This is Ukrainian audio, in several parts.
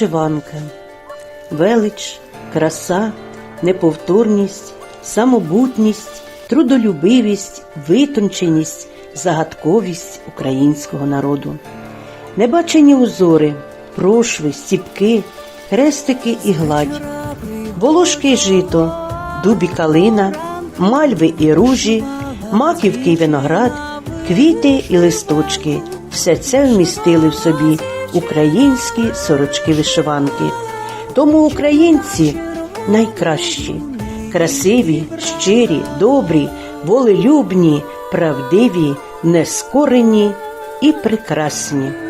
Вишиванка, велич, краса, неповторність, самобутність, трудолюбивість, витонченість, загадковість українського народу. Небачені узори, прошви, стіпки, хрестики і гладь, волошки й жито, дубі калина, мальви і ружі, маківки й виноград, квіти і листочки. Все це вмістили в собі українські сорочки вишиванки. Тому українці найкращі, красиві, щирі, добрі, волелюбні, правдиві, нескорені і прекрасні.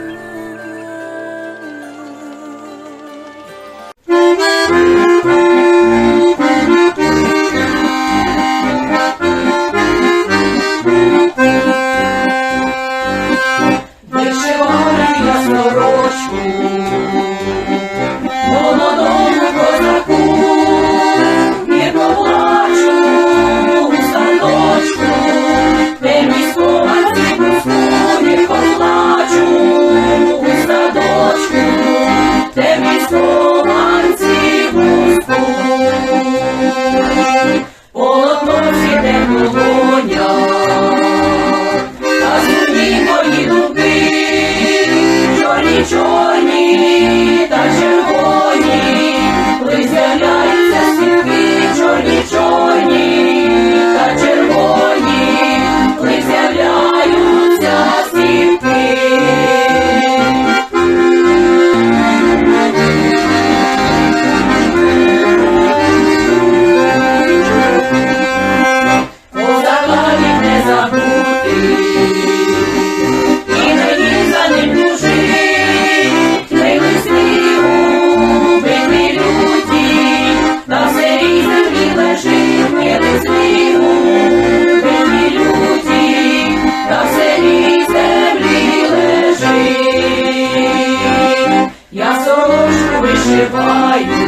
Vai.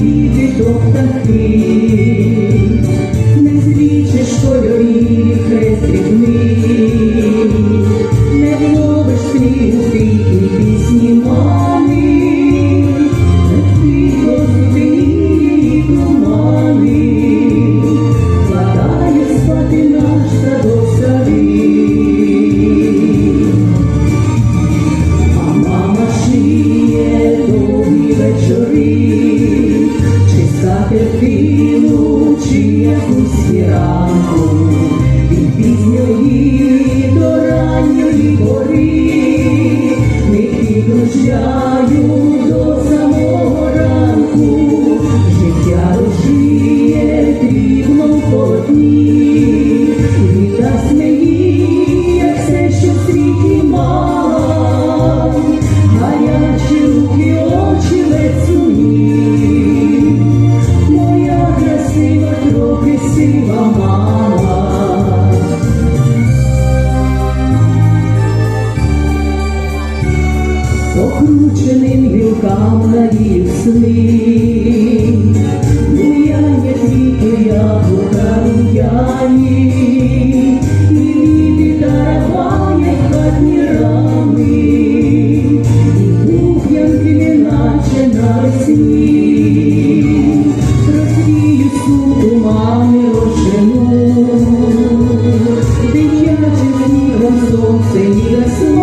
До птахи, не злічиш кольорів хрестівних, не вловиш стрілки і пісні мами. пісні ранку, від пізньої до ранньої пори, до самого ранку, життя душа. покрученим вілкам на сни. Буяння світу яблука рум'яні, і віти тарабанять хатні рани, і кух'янки неначе на весні, розвіють су тумани рошину, дитячим снігом сонце ні гасу.